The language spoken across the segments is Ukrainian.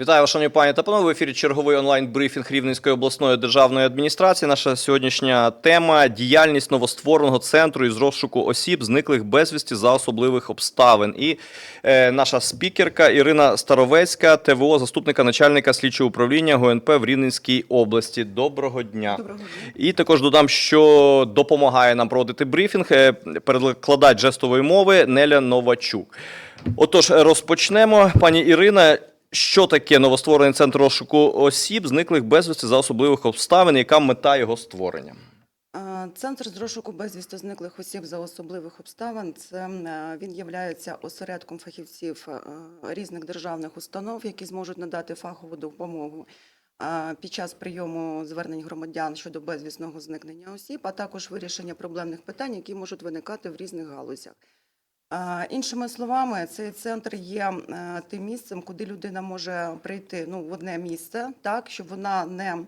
Вітаю, шановні пані та панове. В ефірі черговий онлайн-брифінг Рівненської обласної державної адміністрації. Наша сьогоднішня тема діяльність новоствореного центру із розшуку осіб, зниклих безвісті за особливих обставин. І е, наша спікерка Ірина Старовецька, ТВО, заступника начальника слідчого управління ГУНП в Рівненській області. Доброго дня. Доброго дня. І також додам, що допомагає нам проводити брифінг, е, перекладач жестової мови Неля Новачук. Отож, розпочнемо. Пані Ірина, що таке новостворений центр розшуку осіб, зниклих безвісти за особливих обставин, яка мета його створення? Центр з розшуку безвісти зниклих осіб за особливих обставин. Це е, він є осередком фахівців е, різних державних установ, які зможуть надати фахову допомогу е, під час прийому звернень громадян щодо безвісного зникнення осіб, а також вирішення проблемних питань, які можуть виникати в різних галузях. Іншими словами, цей центр є е, тим місцем, куди людина може прийти ну, в одне місце, так, щоб вона не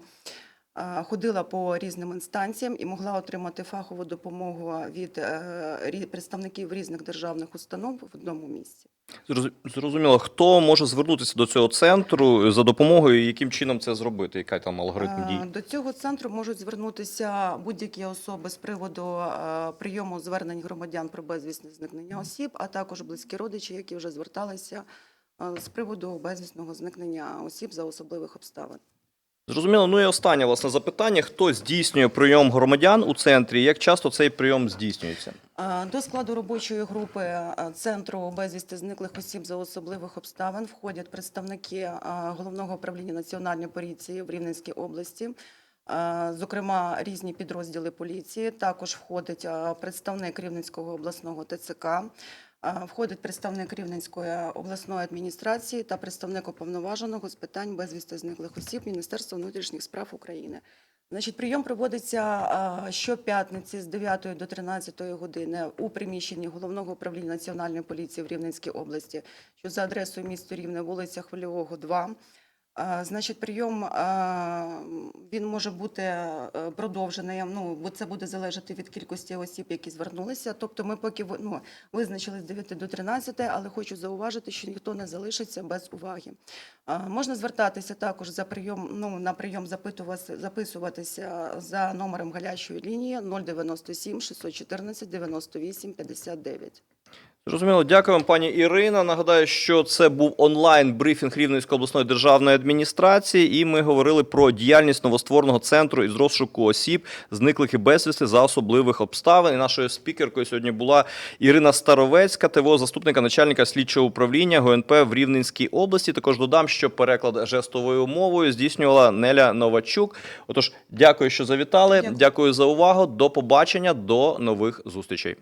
ходила по різним інстанціям і могла отримати фахову допомогу від е, представників різних державних установ в одному місці. Зроз- Зрозуміло, хто може звернутися до цього центру за допомогою, і яким чином це зробити? Яка там алгоритм Е, дій? До цього центру можуть звернутися будь-які особи з приводу е, прийому звернень громадян про безвісне зникнення осіб, а також близькі родичі, які вже зверталися е, з приводу безвісного зникнення осіб за особливих обставин. Зрозуміло. Ну і останнє власне запитання: хто здійснює прийом громадян у центрі? Як часто цей прийом здійснюється? До складу робочої групи Центру безвісти зниклих осіб за особливих обставин входять представники Головного управління Національної поліції в Рівненській області, зокрема різні підрозділи поліції. Також входить представник Рівненського обласного ТЦК, входить представник Рівненської обласної адміністрації та представник уповноваженого з питань безвісти зниклих осіб Міністерства внутрішніх справ України. Значить, прийом проводиться щоп'ятниці з 9 до 13 години у приміщенні головного управління Національної поліції в Рівненській області, що за адресою місто Рівне, вулиця Хвильового, 2. А, Значить, прийом він може бути е, продовжений, ну, бо це буде залежати від кількості осіб, які звернулися. Тобто ми поки ну, визначили з 9 до 13, але хочу зауважити, що ніхто не залишиться без уваги. Можна звертатися також за прийом, ну, на прийом записуватися за номером гарячої лінії 097 614 98 59. Зрозуміло, дякую вам, пані Ірина. Нагадаю, що це був онлайн брифінг Рівненської обласної державної адміністрації, і ми говорили про діяльність новоствореного центру із розшуку осіб, зниклих і безвісти за особливих обставин. І нашою спікеркою сьогодні була Ірина Старовецька, ТВО, заступника начальника слідчого управління ГУНП в Рівненській області. Також додам, що переклад жестовою мовою здійснювала Неля Новачук. Отож, дякую, що завітали. Дякую. дякую за увагу. До побачення, до нових зустрічей.